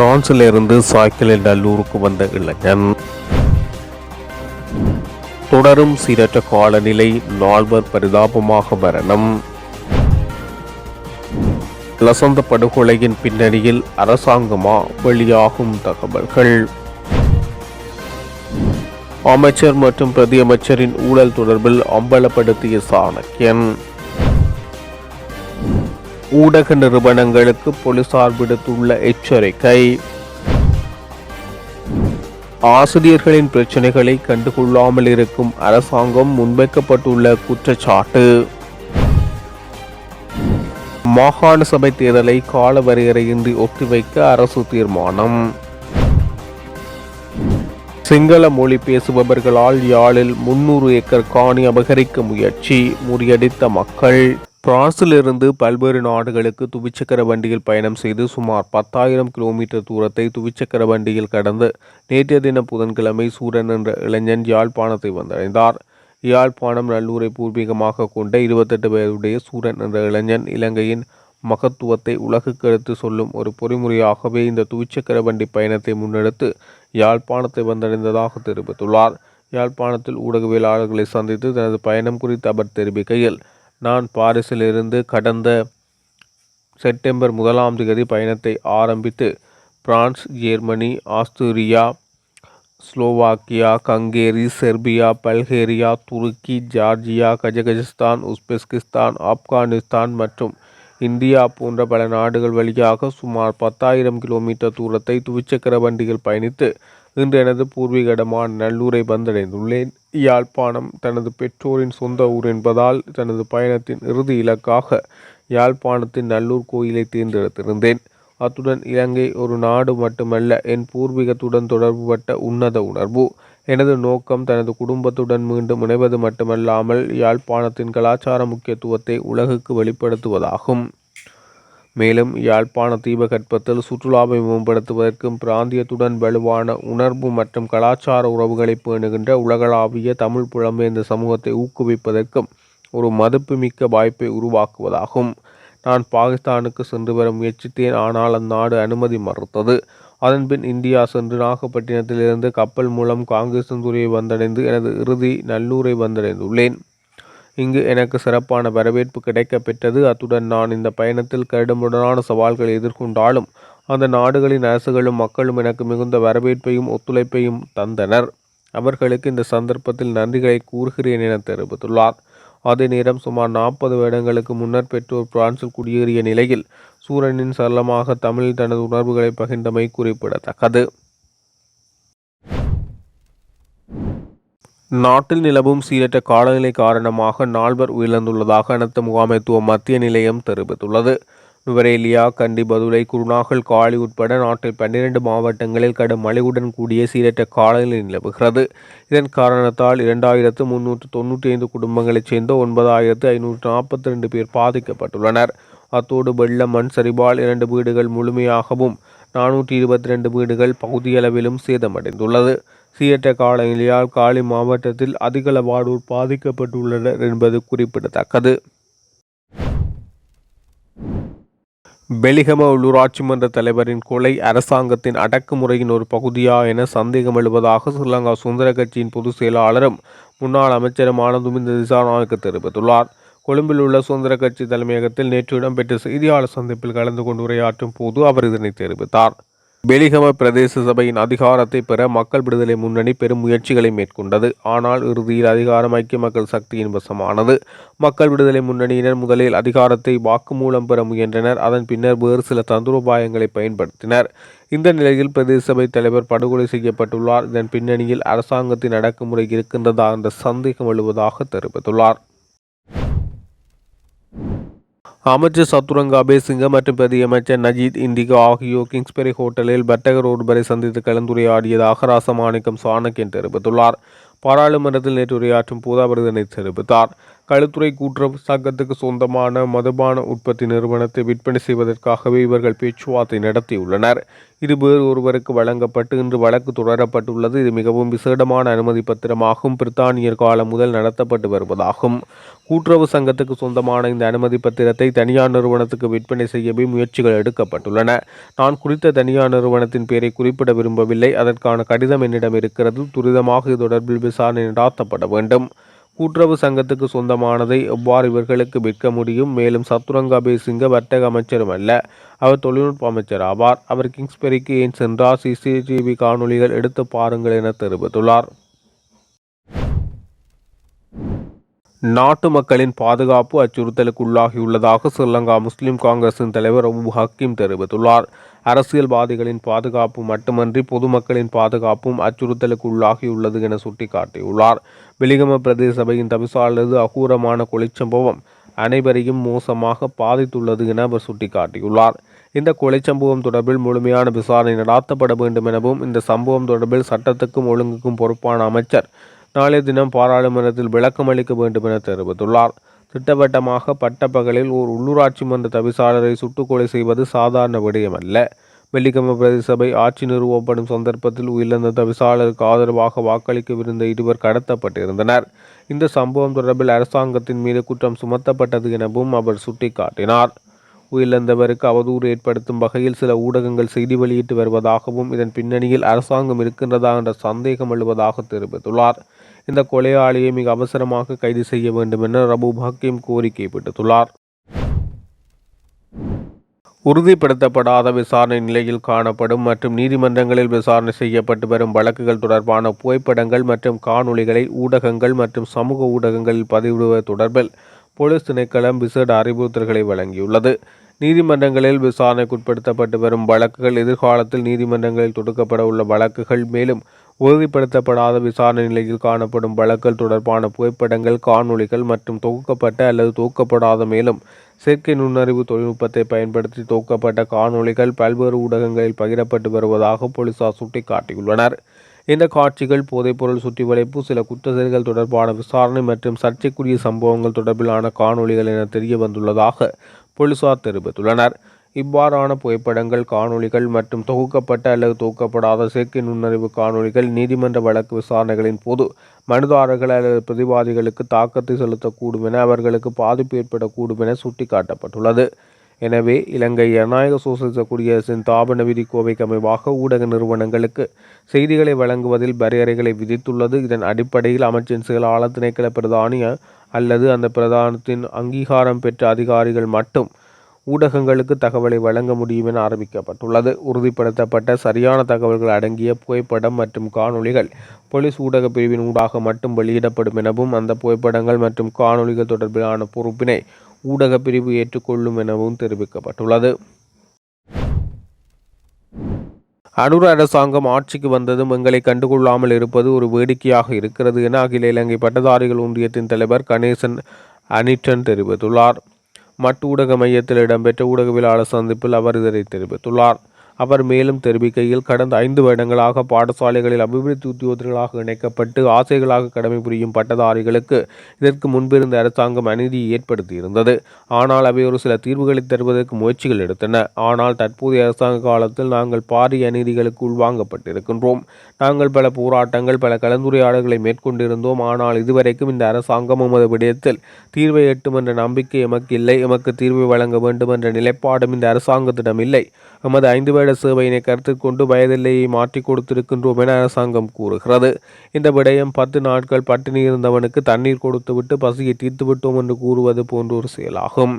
பிரான்சிலிருந்து சாய்க்கிளில் நல்லூருக்கு வந்த இளைஞன். தொடரும் சீரற்ற காலநிலை நால்வர் பரிதாபமாக மரணம். லசந்த படுகொலையின் பின்னணியில் அரசாங்கமா வெளியாகும் தகவல்கள். அமைச்சர் மற்றும் பிரதியமைச்சரின் ஊழல் தொடர்பில் அம்பலப்படுத்திய சாணக்கியன். ஊடக நிறுவனங்களுக்கு போலீசார் விடுத்துள்ள எச்சரிக்கை. ஆசிரியர்களின் பிரச்சனைகளை கண்டுகொள்ளாமல் இருக்கும் அரசாங்கம் முன்வைக்கப்பட்டுள்ள குற்றச்சாட்டு. மாகாண சபை தேர்தலை கால வரையறையின்றி ஒத்திவைக்க அரசு தீர்மானம். சிங்கள மொழி பேசுபவர்களால் யாழில் முன்னூறு ஏக்கர் காணி அபகரிக்க முயற்சி முறியடித்த மக்கள். பிரான்சிலிருந்து பல்வேறு நாடுகளுக்கு துவிச்சக்கர வண்டியில் பயணம் செய்து சுமார் பத்தாயிரம் கிலோமீட்டர் தூரத்தை துவிச்சக்கர வண்டியில் கடந்து நேற்றைய தினம் புதன்கிழமை சூரன் என்ற இளைஞன் யாழ்ப்பாணத்தை வந்தடைந்தார். யாழ்ப்பாணம் நல்லூரை பூர்வீகமாக கொண்ட இருபத்தெட்டு வயதுடைய சூரன் என்ற இளைஞன் இலங்கையின் மகத்துவத்தை உலகுக்கு எடுத்து சொல்லும் ஒரு பொறிமுறையாகவே இந்த துவிச்சக்கர வண்டி பயணத்தை முன்னெடுத்து யாழ்ப்பாணத்தை வந்தடைந்ததாக தெரிவித்துள்ளார். யாழ்ப்பாணத்தில் ஊடகவியலாளர்களை சந்தித்து தனது பயணம் குறித்து அவர் தெரிவிக்கையில் நான் பாரிஸிலிருந்து கடந்த செப்டம்பர் முதலாம் தேதி பயணத்தை ஆரம்பித்து France Germany Austria Slovakia Hungary Serbia Bulgaria துருக்கி ஜார்ஜியா கஜகஜஸ்தான் உஸ்பெஸ்கிஸ்தான் ஆப்கானிஸ்தான் மற்றும் இந்தியா போன்ற பல நாடுகள் வழியாக சுமார் பத்தாயிரம் கிலோமீட்டர் தூரத்தை துவிச்சக்கர வண்டியில் பயணித்து இன்று எனது பூர்வீகடமான நல்லூரை வந்தடைந்துள்ளேன். யாழ்ப்பாணம் தனது பெற்றோரின் சொந்த ஊர் என்பதால் தனது பயணத்தின் இறுதி இலக்காக யாழ்ப்பாணத்தின் நல்லூர் கோயிலை தேர்ந்தெடுத்திருந்தேன். அத்துடன் இலங்கை ஒரு நாடு மட்டுமல்ல என் பூர்வீகத்துடன் தொடர்புபட்ட உன்னத உணர்வு. எனது நோக்கம் தனது குடும்பத்துடன் மீண்டும் இணைவது மட்டுமல்லாமல் யாழ்ப்பாணத்தின் கலாச்சார முக்கியத்துவத்தை உலகுக்கு வெளிப்படுத்துவதாகும். மேலும் யாழ்ப்பாண தீபகற்பத்தில் சுற்றுலாவை மேம்படுத்துவதற்கும் பிராந்தியத்துடன் வலுவான உணர்வு மற்றும் கலாச்சார உறவுகளை பேணுகின்ற உலகளாவிய தமிழ் புலம்பெயர்ந்த சமூகத்தை ஊக்குவிப்பதற்கும் ஒரு மதிப்புமிக்க வாய்ப்பை உருவாக்குவதாகும். நான் பாகிஸ்தானுக்கு சென்று வர முயற்சித்தேன். ஆனால் அந்நாடு அனுமதி மறுத்தது. அதன்பின் இந்தியா சென்று நாகப்பட்டினத்திலிருந்து கப்பல் மூலம் காங்கிரசந்துறையை வந்தடைந்து எனது இறுதி நல்லூரை வந்தடைந்துள்ளேன். இங்கு எனக்கு சிறப்பான வரவேற்பு கிடைக்கப்பெற்றது. அத்துடன் நான் இந்த பயணத்தில் கடினமுடனான சவால்களை எதிர்கொண்டாலும் அந்த நாடுகளின் அரசுகளும் மக்களும் எனக்கு மிகுந்த வரவேற்பையும் ஒத்துழைப்பையும் தந்தனர். அவர்களுக்கு இந்த சந்தர்ப்பத்தில் நன்றிகளை கூறுகிறேன் என தெரிவித்துள்ளார். அதே நேரம் சுமார் நாற்பது வருடங்களுக்கு முன்னர் பெற்றோர் பிரான்சில் குடியேறிய நிலையில் சூரனின் சரளமாக தமிழில் தனது உணர்வுகளை பகிர்ந்தமை குறிப்பிடத்தக்கது. நாட்டில் நிலவும் சீரற்ற காலநிலை காரணமாக நால்வர் உயிரிழந்துள்ளதாக அனைத்த முகாமைத்துவ மத்திய நிலையம் தெரிவித்துள்ளது. நுவரேலியா கண்டி பதுளை குருநாகல் காலி உட்பட நாட்டில் பன்னிரண்டு மாவட்டங்களில் கடும் மழையுடன் கூடிய சீரற்ற காலநிலை நிலவுகிறது. இதன் காரணத்தால் இரண்டாயிரத்து முன்னூற்று தொண்ணூற்றி ஐந்து குடும்பங்களைச் சேர்ந்த ஒன்பதாயிரத்து ஐநூற்று நாற்பத்தி ரெண்டு பேர் பாதிக்கப்பட்டுள்ளனர். அத்தோடு வெள்ள மண் சரிவால் இரண்டு வீடுகள் முழுமையாகவும் நானூற்றி இருபத்தி ரெண்டு வீடுகள் பகுதியளவிலும் சேதமடைந்துள்ளது. சியட்ட காலநிலையால் காலி மாவட்டத்தில் அதிகளவானோர் பாதிக்கப்பட்டுள்ளனர் என்பது குறிப்பிடத்தக்கது. பெலிகம உள்ளூராட்சி மன்ற தலைவரின் கொலை அரசாங்கத்தின் அடக்குமுறையின் ஒரு பகுதியா என சந்தேகம் எழுவதாக ஸ்ரீலங்கா சுதந்திர கட்சியின் பொதுச் செயலாளரும் முன்னாள் அமைச்சருமான துமிந்த திசாநாயக்கு தெரிவித்துள்ளார். கொழும்பில் உள்ள சுதந்திர கட்சி தலைமையகத்தில் நேற்று இடம்பெற்ற செய்தியாளர் சந்திப்பில் கலந்து கொண்டு உரையாற்றும் போது அவர் இதனை தெரிவித்தார். பெலிகம பிரதேச சபையின் அதிகாரத்தை பெற மக்கள் விடுதலை முன்னணி பெரும் முயற்சிகளை மேற்கொண்டது. ஆனால் இறுதியில் அதிகாரம் ஐக்கிய மக்கள் சக்தியின் வசமானது மக்கள் விடுதலை முன்னணியினர் முதலில் அதிகாரத்தை வாக்குமூலம் பெற முயன்றனர். அதன் பின்னர் வேறு சில தந்திரோபாயங்களை பயன்படுத்தினர். இந்த நிலையில் பிரதேச சபை தலைவர் படுகொலை செய்யப்பட்டுள்ளார். இதன் பின்னணியில் அரசாங்கத்தின் அடக்குமுறை இருக்கின்றதா என்ற சந்தேகம் எழுவதாக தெரிவித்துள்ளார். அமைச்சர் சத்துரங்க அபேசிங்க மற்றும் பிரதியமைச்சர் நஜீத் இந்திகா ஆகியோர் கிங்ஸ்பெரி ஹோட்டலில் பட்டகர் ஒருவரை சந்தித்து கலந்துரையாடியதாக ராசமாணிக்கம் சாணக்கியன் தெரிவித்துள்ளார். பாராளுமன்றத்தில் நேற்று உரையாற்றும் போது அவர் இதனை தெரிவித்தார். களுத்துறை கூட்டுறவு சங்கத்துக்கு சொந்தமான மதுபான உற்பத்தி நிறுவனத்தை விற்பனை செய்வதற்காகவே இவர்கள் பேச்சுவார்த்தை நடத்தியுள்ளனர். இருபேர் ஒருவருக்கு வழங்கப்பட்டு இன்று வழக்கு தொடரப்பட்டுள்ளது. இது மிகவும் விசேடமான அனுமதி பத்திரமாகும். பிரித்தானியர் காலம் முதல் நடத்தப்பட்டு வருவதாகும். கூட்டுறவு சங்கத்துக்கு சொந்தமான இந்த அனுமதி பத்திரத்தை தனியார் நிறுவனத்துக்கு விற்பனை செய்யவே முயற்சிகள் எடுக்கப்பட்டுள்ளன. நான் குறித்த தனியார் நிறுவனத்தின் பெயரை குறிப்பிட விரும்பவில்லை. அதற்கான கடிதம் என்னிடம் இருக்கிறது. துரிதமாக இது தொடர்பில் விசாரணை நடாத்தப்பட வேண்டும். கூட்டுறவு சங்கத்துக்கு சொந்தமானதை எவ்வாறு இவர்களுக்கு விற்க முடியும்? மேலும் சத்துரங்கா பேசிங்க வர்த்தக அமைச்சரும் அல்ல. அவர் தொழில்நுட்ப அமைச்சர் ஆவார். அவர் கிங்ஸ்பெரிக்கு ஏன் சென்றார்? சிசிடிவி காணொளிகள் எடுத்து பாருங்கள் என தெரிவித்துள்ளார். நாட்டு மக்களின் பாதுகாப்பு அச்சுறுத்தலுக்கு உள்ளாகியுள்ளதாக ஸ்ரீலங்கா முஸ்லிம் காங்கிரசின் தலைவர் அபு ஹக்கீம் தெரிவித்துள்ளார். அரசியல்வாதிகளின் பாதுகாப்பு மட்டுமன்றி பொதுமக்களின் பாதுகாப்பும் அச்சுறுத்தலுக்கு உள்ளாகியுள்ளது என சுட்டிக்காட்டியுள்ளார். வெலிகம பிரதேச சபையின் தவிசாளது அகூரமான கொலைச்சம்பவம் அனைவரையும் மோசமாக பாதித்துள்ளது என அவர் சுட்டிக்காட்டியுள்ளார். இந்த கொலைச்சம்பவம் தொடர்பில் முழுமையான விசாரணை நடாத்தப்பட வேண்டும் எனவும் இந்த சம்பவம் தொடர்பில் சட்டத்துக்கும் ஒழுங்குக்கும் பொறுப்பான அமைச்சர் நாளைய தினம் பாராளுமன்றத்தில் விளக்கம் அளிக்க வேண்டும் என தெரிவித்துள்ளார். திட்டவட்டமாக பட்டப்பகலில் ஓர் உள்ளூராட்சி மன்ற தவிசாளரை சுட்டுக்கொலை செய்வது சாதாரண விடயமல்ல. வெள்ளிக்கிழமை பிரதேச சபை ஆட்சி நிறுவப்படும் சந்தர்ப்பத்தில் உயிரிழந்த தவிசாளருக்கு ஆதரவாக வாக்களிக்கவிருந்த இருவர் கடத்தப்பட்டிருந்தனர். இந்த சம்பவம் தொடர்பில் அரசாங்கத்தின் மீது குற்றம் சுமத்தப்பட்டது எனவும் அவர் சுட்டிக்காட்டினார். உயிரிழந்தவருக்கு அவதூறு ஏற்படுத்தும் வகையில் சில ஊடகங்கள் செய்தி வெளியிட்டு வருவதாகவும் இதன் பின்னணியில் அரசாங்கம் இருக்கின்றதா என்ற சந்தேகம் எழுவதாக தெரிவித்துள்ளார். இந்த கொலையாளியை மிக அவசரமாக கைது செய்ய வேண்டும் என ரபு ஹக்கீம் கோரிக்கை விடுத்துள்ளார். உறுதிப்படுத்தப்படாத விசாரணை நிலையில் காணப்படும் மற்றும் நீதிமன்றங்களில் விசாரணை செய்யப்பட்டு வரும் வழக்குகள் தொடர்பான புகைப்படங்கள் மற்றும் காணொளிகளை ஊடகங்கள் மற்றும் சமூக ஊடகங்களில் பதிவிடுவது தொடர்பில் போலீஸ் திணைக்களம் விசேட அறிவுறுத்தல்களை வழங்கியுள்ளது. நீதிமன்றங்களில் விசாரணைக்குட்படுத்தப்பட்டு வரும் வழக்குகள் எதிர்காலத்தில் நீதிமன்றங்களில் தொடுக்கப்பட உள்ள வழக்குகள் மேலும் உறுதிப்படுத்தப்படாத விசாரணை நிலையில் காணப்படும் வழக்குகள் தொடர்பான புகைப்படங்கள் காணொளிகள் மற்றும் தொகுக்கப்பட்ட அல்லது தொகுக்கப்படாத மேலும் செயற்கை நுண்ணறிவு தொழில்நுட்பத்தை பயன்படுத்தி தொகுக்கப்பட்ட காணொளிகள் பல்வேறு ஊடகங்களில் பகிரப்பட்டு வருவதாக போலீசார் சுட்டிக்காட்டியுள்ளனர். இந்த காட்சிகள் போதைப்பொருள் சுற்றி வளைப்பு சில குற்றச்செயல்கள் தொடர்பான விசாரணை மற்றும் சர்ச்சைக்குரிய சம்பவங்கள் தொடர்பிலான காணொளிகள் என தெரிய வந்துள்ளதாக போலீசார் தெரிவித்துள்ளனர். இவ்வாறான புகைப்படங்கள் காணொளிகள் மற்றும் தொகுக்கப்பட்ட அல்லது தொகுக்கப்படாத செயற்கை நுண்ணறிவு காணொளிகள் நீதிமன்ற வழக்கு விசாரணைகளின் போது மனுதாரர்கள் அல்லது பிரதிவாதிகளுக்கு தாக்கத்தை செலுத்தக்கூடும் என அவர்களுக்கு பாதிப்பு ஏற்படக்கூடும் என சுட்டிக்காட்டப்பட்டுள்ளது. எனவே இலங்கை ஜனநாயக சோசலிச குடியரசின் தாபன விதி கோவைக்கு அமைவாக ஊடக நிறுவனங்களுக்கு செய்திகளை வழங்குவதில் வரையறைகளை விதித்துள்ளது. இதன் அடிப்படையில் அமைச்சின் செயலாளர் திணைக்கள பிரதானிய அல்லது அந்த பிரதானத்தின் அங்கீகாரம் பெற்ற அதிகாரிகள் மட்டும் ஊடகங்களுக்கு தகவலை வழங்க முடியும் என ஆரம்பிக்கப்பட்டுள்ளது. உறுதிப்படுத்தப்பட்ட சரியான தகவல்கள் அடங்கிய புகைப்படம் மற்றும் காணொளிகள் போலீஸ் ஊடக பிரிவின் ஊடாக மட்டும் வெளியிடப்படும் எனவும் அந்த புகைப்படங்கள் மற்றும் காணொளிகள் தொடர்பிலான பொறுப்பினை ஊடக பிரிவு ஏற்றுக்கொள்ளும் எனவும் தெரிவிக்கப்பட்டுள்ளது. அனுர அரசாங்கம் ஆட்சிக்கு வந்ததும் எங்களை கண்டுகொள்ளாமல் இருப்பது ஒரு வேடிக்கையாக இருக்கிறது என அகில இலங்கை பட்டதாரிகள் ஒன்றியத்தின் தலைவர் கணேசன் அனிட்டன் தெரிவித்துள்ளார். மட்டு ஊடக மையத்தில் இடம்பெற்ற ஊடகவியலாளர் சந்திப்பில் அவர் இதனை தெரிவித்துள்ளார். அவர் மேலும் தெரிவிக்கையில் கடந்த ஐந்து வருடங்களாக பாடசாலைகளில் அபிவிருத்தி உத்தியோகர்களாக இணைக்கப்பட்டு ஆசைகளாக கடமை புரியும் பட்டதாரிகளுக்கு இதற்கு முன்பிருந்த அரசாங்கம் அநீதியை ஏற்படுத்தியிருந்தது. ஆனால் அவை ஒரு சில தீர்வுகளை தருவதற்கு முயற்சிகள் எடுத்தன. ஆனால் தற்போதைய அரசாங்க காலத்தில் நாங்கள் பாரிய அநீதிகளுக்கு உள்வாங்கப்பட்டிருக்கின்றோம். நாங்கள் பல போராட்டங்கள் பல கலந்துரையாடல்களை மேற்கொண்டிருந்தோம். ஆனால் இதுவரைக்கும் இந்த அரசாங்கம் எமது விடயத்தில் தீர்வை எட்டும் என்ற நம்பிக்கை எமக்கு இல்லை. எமக்கு தீர்வை வழங்க வேண்டும் என்ற நிலைப்பாடும் இந்த அரசாங்கத்திடம் இல்லை. எமது ஐந்து வருட சேவையினை கருத்தில் கொண்டு வயதில்லையை மாற்றி கொடுத்திருக்கின்றோம் என அரசாங்கம் கூறுகிறது. இந்த விடயம் பத்து நாட்கள் பட்டினி இருந்தவனுக்கு தண்ணீர் கொடுத்துவிட்டு பசியை தீர்த்து விட்டோம் என்று கூறுவது போன்ற ஒரு செயலாகும்.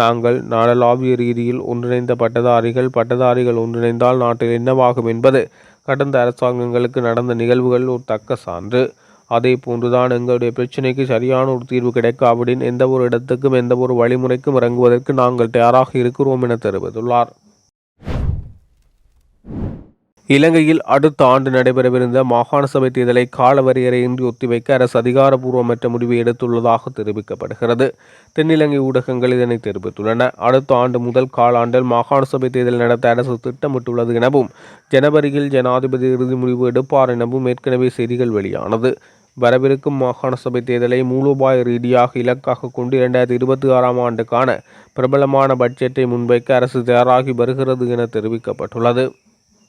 நாங்கள் நாடளாவிய ரீதியில் ஒன்றிணைந்த பட்டதாரிகள் பட்டதாரிகள் ஒன்றிணைந்தால் நாட்டில் என்னவாகும் என்பது கடந்த அரசாங்கங்களுக்கு நடந்த நிகழ்வுகள் ஒரு தக்க சான்று. அதே போன்றுதான் எங்களுடைய பிரச்சனைக்கு சரியான ஒரு தீர்வு கிடைக்காவிடின் எந்த ஒரு இடத்துக்கும் எந்த ஒரு வழிமுறைக்கும் இறங்குவதற்கு நாங்கள் தயாராக இருக்கிறோம் என தெரிவித்துள்ளார். இலங்கையில் அடுத்த ஆண்டு நடைபெறவிருந்த மாகாண சபை தேர்தலை காலவரையறையின்றி ஒத்திவைக்க அரசு அதிகாரப்பூர்வமற்ற முடிவை எடுத்துள்ளதாக தெரிவிக்கப்படுகிறது. தென்னிலங்கை ஊடகங்கள் இதனை தெரிவித்துள்ளன. அடுத்த ஆண்டு முதல் காலாண்டில் மாகாண சபை தேர்தல் நடத்த அரசு திட்டமிட்டுள்ளது எனவும் ஜனவரியில் ஜனாதிபதி இறுதி முடிவு எடுப்பார் எனவும் ஏற்கனவே செய்திகள் வெளியானது. வரவிருக்கும் மாகாண சபை தேர்தலை மூலோபாய ரீதியாக இலக்காக கொண்டு இரண்டாயிரத்தி இருபத்தி ஆறாம் ஆண்டுக்கான பிரபலமான பட்ஜெட்டை முன்வைக்க அரசு தயாராகி வருகிறது என தெரிவிக்கப்பட்டுள்ளது.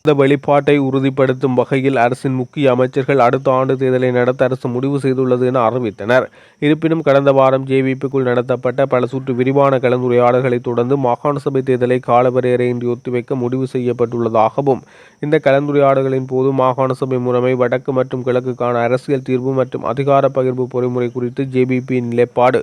இந்த வெளிப்பாட்டை உறுதிப்படுத்தும் வகையில் அரசின் முக்கிய அமைச்சர்கள் அடுத்த ஆண்டு தேர்தலை நடத்த அரசு முடிவு செய்துள்ளது என அறிவித்தனர். இருப்பினும் கடந்த வாரம் ஜேவிபிக்குள் நடத்தப்பட்ட பல சுற்று விரிவான கலந்துரையாடல்களைத் தொடர்ந்து மாகாண சபை தேர்தலை காலவரையறையின்றி ஒத்திவைக்க முடிவு செய்யப்பட்டுள்ளதாகவும் இந்த கலந்துரையாடல்களின் போது மாகாண சபை முறைமை வடக்கு மற்றும் கிழக்குக்கான அரசியல் தீர்வு மற்றும் அதிகார பகிர்வு பொறிமுறை குறித்து ஜேபிபியின் நிலைப்பாடு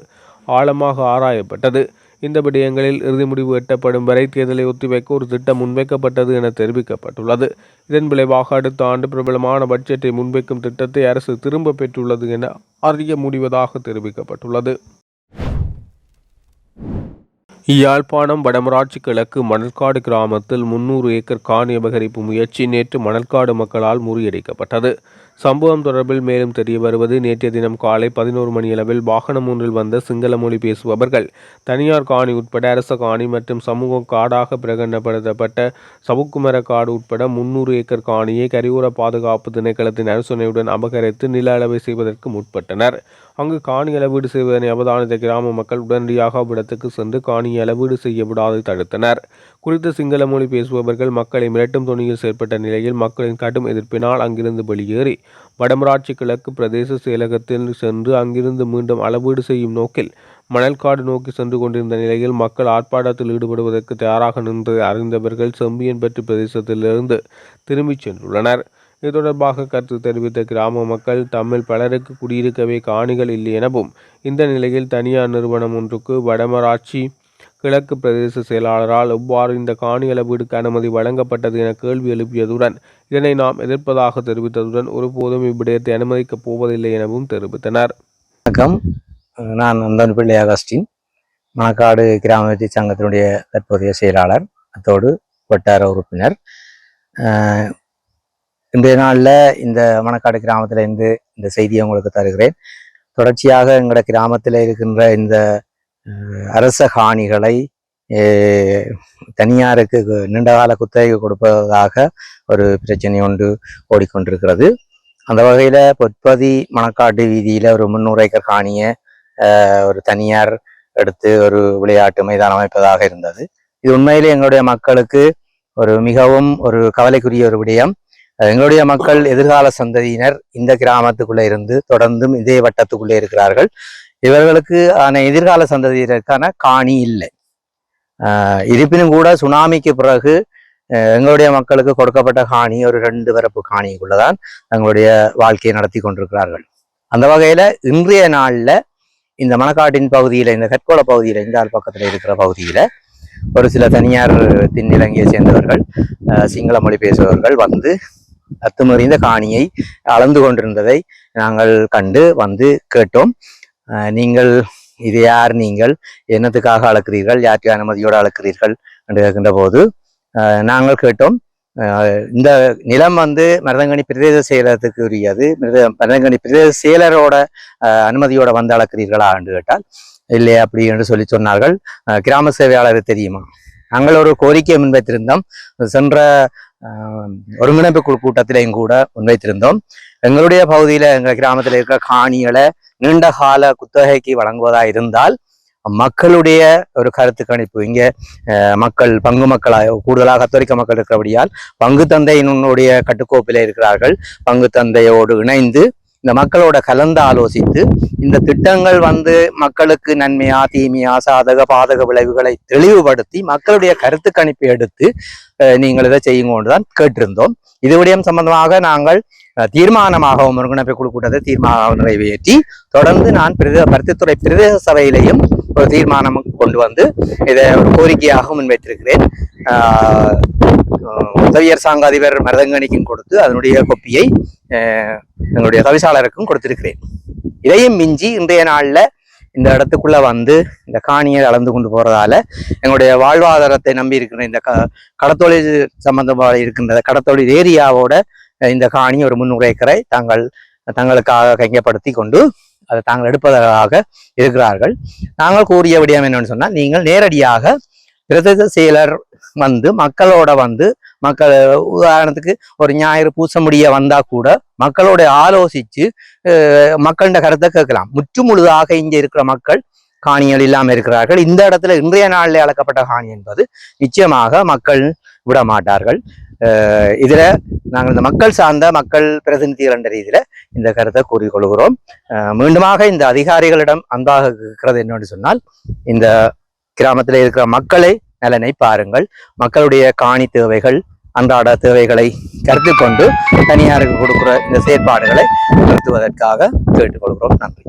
ஆழமாக ஆராயப்பட்டது. இந்த விடயங்களில் இறுதி முடிவு எட்டப்படும் வரை தேர்தலை ஒத்திவைக்க ஒரு திட்டம் முன்வைக்கப்பட்டது என தெரிவிக்கப்பட்டுள்ளது. இதன் விளைவாக அடுத்த ஆண்டு பிரபலமான பட்ஜெட்டை முன்வைக்கும் திட்டத்தை அரசு திரும்ப பெற்றுள்ளது என அறிய முடிவதாக தெரிவிக்கப்பட்டுள்ளது. யாழ்ப்பாணம் வடமராட்சி கிழக்கு மணற்காடு கிராமத்தில் முன்னூறு ஏக்கர் காணி அபகரிப்பு முயற்சி நேற்று மணற்காடு மக்களால் முறியடிக்கப்பட்டது. சம்பவம் தொடர்பில் மேலும் தெரிய வருவது நேற்றைய தினம் காலை பதினோரு மணியளவில் வாகனம் ஒன்றில் வந்த சிங்கள மொழி பேசுபவர்கள் தனியார் காணி உட்பட அரச காணி மற்றும் சமூக காடாக பிரகடனப்படுத்தப்பட்ட சவுக்குமர காடு உட்பட முன்னூறு ஏக்கர் காணியை கரியோர பாதுகாப்பு திணைக்களத்தின் அரசுணையுடன் அபகரித்து நில அளவை செய்வதற்கு முற்பட்டனர். அங்கு காணி அளவீடு செய்வதனை அவதானித்த கிராம மக்கள் உடனடியாக அவ்விடத்துக்கு சென்று காணி அளவீடு செய்ய விடாது தடுத்தனர். குறித்த சிங்கள மொழி பேசுபவர்கள் மக்களை மிரட்டும் துணியில் செயற்பட்ட நிலையில் மக்களின் கடும் எதிர்ப்பினால் அங்கிருந்து வெளியேறி வடமராட்சி கிழக்கு பிரதேச செயலகத்தில் சென்று அங்கிருந்து மீண்டும் அளவீடு செய்யும் நோக்கில் மணல்காடு நோக்கி சென்று கொண்டிருந்த நிலையில் மக்கள் ஆர்ப்பாட்டத்தில் ஈடுபடுவதற்கு தயாராக நின்றதை அறிந்தவர்கள் செம்பியன்பற்று பிரதேசத்திலிருந்து திரும்பிச் சென்றுள்ளனர். இது தொடர்பாக கருத்து தெரிவித்த கிராம மக்கள் தம்மில் பலருக்கு குடியிருக்கவே காணிகள் இல்லை எனவும் இந்த நிலையில் தனியார் நிறுவனம் ஒன்றுக்கு வடமராட்சி கிழக்கு பிரதேச செயலாளரால் எவ்வாறு இந்த காணி அளவீடுக்கு அனுமதி வழங்கப்பட்டது என கேள்வி எழுப்பியதுடன் இதனை நாம் எதிர்ப்பதாக தெரிவித்ததுடன் ஒருபோதும் இவ்விடயத்தை அனுமதிக்கப் போவதில்லை எனவும் தெரிவித்தனர். வணக்கம். நான் நந்தன் பிள்ளை அகஸ்டின் மணக்காடு கிராம வெற்றி சங்கத்தினுடைய தற்போதைய செயலாளர் அத்தோடு வட்டார உறுப்பினர். இன்றைய நாளில் இந்த மணக்காடு கிராமத்தில் இருந்து இந்த செய்தியை உங்களுக்கு தருகிறேன். தொடர்ச்சியாக எங்களோட கிராமத்தில் இருக்கின்ற இந்த அரச காணிகளை தனியாருக்கு நீண்டகால குத்தகை கொடுப்பதாக ஒரு பிரச்சனை ஒன்று ஓடிக்கொண்டிருக்கிறது. அந்த வகையில் பொற்பதி மணக்காட்டு வீதியில் ஒரு முந்நூறு ஏக்கர் காணியை ஒரு தனியார் எடுத்து ஒரு விளையாட்டு மைதானம் அமைப்பதாக இருந்தது. இது உண்மையிலே எங்களுடைய மக்களுக்கு ஒரு மிகவும் ஒரு கவலைக்குரிய ஒரு விடயம். எங்களுடைய மக்கள் எதிர்கால சந்ததியினர் இந்த கிராமத்துக்குள்ளே இருந்து தொடர்ந்தும் இதே வட்டத்துக்குள்ளே இருக்கிறார்கள். இவர்களுக்கு ஆன எதிர்கால சந்ததியினருக்கான காணி இல்லை. இருப்பினும் கூட சுனாமிக்கு பிறகு எங்களுடைய மக்களுக்கு கொடுக்கப்பட்ட காணி ஒரு ரெண்டு பரப்பு காணிக்குள்ளதான் தங்களுடைய வாழ்க்கையை நடத்தி கொண்டிருக்கிறார்கள். அந்த வகையில இன்றைய நாளில் இந்த மணக்காட்டின் பகுதியில் இந்த கற்கோள பகுதியில் இந்த ஆள் இருக்கிற பகுதியில் ஒரு சில தனியார் தென்னிலங்கையை சேர்ந்தவர்கள் சிங்கள மொழி பேசுபவர்கள் வந்து அத்துமறிந்த காணியை அளந்து கொண்டிருந்ததை நாங்கள் கண்டு வந்து கேட்டோம். நீங்கள் இது யார் நீங்கள்? என்னத்துக்காக அழைக்கிறீர்கள் யாருக்கு அனுமதியோடு அழைக்கிறீர்கள் என்று கேட்கின்ற போது நாங்கள் கேட்டோம் இந்த நிலம் வந்து மருதங்கனி பிரதேச செயலகத்துக்கு உரியது மிருத- மருதங்கனி பிரதேச செயலரோட அனுமதியோட வந்து அளக்கிறீர்களா என்று கேட்டால் இல்லை அப்படி என்று சொல்லி சொன்னார்கள். அஹ், கிராம சேவையாளர் தெரியுமா? நாங்கள் ஒரு கோரிக்கையை முன்வைத்திருந்தோம். சென்ற ஒருங்கிணைப்பு குழு கூட்டத்திலையும் கூட முன்வைத்திருந்தோம். எங்களுடைய பகுதியில எங்கள் கிராமத்தில் இருக்கிற காணிகளை நீண்ட கால குத்தகைக்கு வழங்குவதா இருந்தால் மக்களுடைய ஒரு கருத்து கணிப்பு இங்கே அஹ், மக்கள் பங்கு மக்களாக கூடுதலாக கத்தோலிக்க மக்கள் இருக்கிறபடியால் பங்கு தந்தையினுடைய கட்டுக்கோப்பிலே இருக்கிறார்கள். பங்கு தந்தையோடு இணைந்து இந்த மக்களோட கலந்து ஆலோசித்து இந்த திட்டங்கள் வந்து மக்களுக்கு நன்மையா தீமையா சாதக பாதக விளைவுகளை தெளிவுபடுத்தி மக்களுடைய கருத்து கணிப்பை எடுத்து நீங்கள் இதை செய்யுங்கன்னு தான் கேட்டிருந்தோம். இது விடயம் சம்பந்தமாக நாங்கள் அஹ், தீர்மானமாக ஒருங்கிணைப்பு குழு கூட்டத்தை தீர்மானம் நிறைவேற்றி தொடர்ந்து நான் பிரதே பருத்தித்துறை பிரதேச சபையிலையும் ஒரு தீர்மானம் கொண்டு வந்து இதை ஒரு கோரிக்கையாக முன்வைத்திருக்கிறேன். ஆஹ் உதவி அரசாங்க அதிபர் மருதங்கணிக்கும் கொடுத்து அதனுடைய கொப்பியை எங்களுடைய தவிசாளருக்கும் கொடுத்திருக்கிறேன். இதையும் மிஞ்சி இன்றைய நாளில் இந்த இடத்துக்குள்ள வந்து இந்த காணியை அளந்து கொண்டு போறதால எங்களுடைய வாழ்வாதாரத்தை நம்பி இருக்கிற இந்த க கடத்தொழில் சம்பந்தமாக இருக்கின்ற கடத்தொழில் ஏரியாவோட இந்த காணி ஒரு முன்னுரைக்கரை ஏக்கரை தாங்கள் தங்களுக்காக கையப்படுத்தி கொண்டு அதை தாங்கள் எடுப்பதாக இருக்கிறார்கள். நாங்கள் கூறிய விடயம் என்னன்னு சொன்னால் நீங்கள் நேரடியாக பிரதேச செயலர் வந்து மக்களோட வந்து மக்கள் உதாரணத்துக்கு ஒரு ஞாயிறு பூச முடிய வந்தா கூட மக்களோட ஆலோசிச்சு மக்கள்கிட்ட கருத்தை கேட்கலாம். முற்று முழுதாக இங்கே இருக்கிற மக்கள் காணிகள் இல்லாமல் இருக்கிறார்கள். இந்த இடத்துல இன்றைய நாளில் அளக்கப்பட்ட காணி என்பது நிச்சயமாக மக்கள் விட மாட்டார்கள். இதில் நாங்கள் இந்த மக்கள் சார்ந்த மக்கள் பிரதிநிதிகள் என்ற ரீதியில் இந்த கருத்தை கூறிக்கொள்கிறோம் மீண்டுமாக இந்த அதிகாரிகளிடம் அன்பாக இருக்கிறது என்னன்னு சொன்னால் இந்த கிராமத்தில் இருக்கிற மக்களை நலனை பாருங்கள். மக்களுடைய காணி தேவைகள் அன்றாட தேவைகளை கருத்து கொண்டு தனியாருக்கு கொடுக்கிற இந்த செயற்பாடுகளை நிறுத்துவதற்காக கேட்டுக்கொள்கிறோம். நன்றி.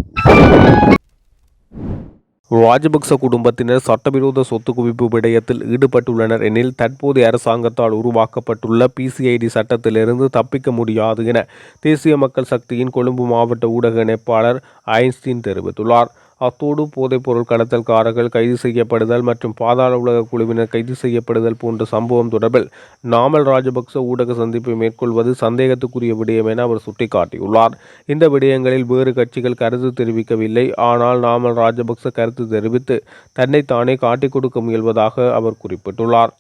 ராஜபக்ச குடும்பத்தினர் சட்டவிரோத சொத்து குவிப்பு விடயத்தில் ஈடுபட்டுள்ளனர் எனில் தற்போதைய அரசாங்கத்தால் உருவாக்கப்பட்டுள்ள பிசிஐடி சட்டத்திலிருந்து தப்பிக்க முடியாது என தேசிய மக்கள் சக்தியின் கொழும்பு மாவட்ட ஊடக இணைப்பாளர் ஐன்ஸ்டீன் தெரிவித்துள்ளார். அத்தோடு போதைப்பொருள் கடத்தல்காரர்கள் கைது செய்யப்படுதல் மற்றும் பாதாள உலக குழுவினர் கைது செய்யப்படுதல் போன்ற சம்பவம் தொடர்பில் நாமல் ராஜபக்ச ஊடக சந்திப்பை மேற்கொள்வது சந்தேகத்துக்குரிய விடயம் என அவர் சுட்டிக்காட்டியுள்ளார். இந்த விடயங்களில் வேறு கட்சிகள் கருத்து தெரிவிக்கவில்லை. ஆனால் நாமல் ராஜபக்ச கருத்து தெரிவித்து தன்னைத்தானே காட்டிக் கொடுக்க முயல்வதாக அவர் குறிப்பிட்டுள்ளார்.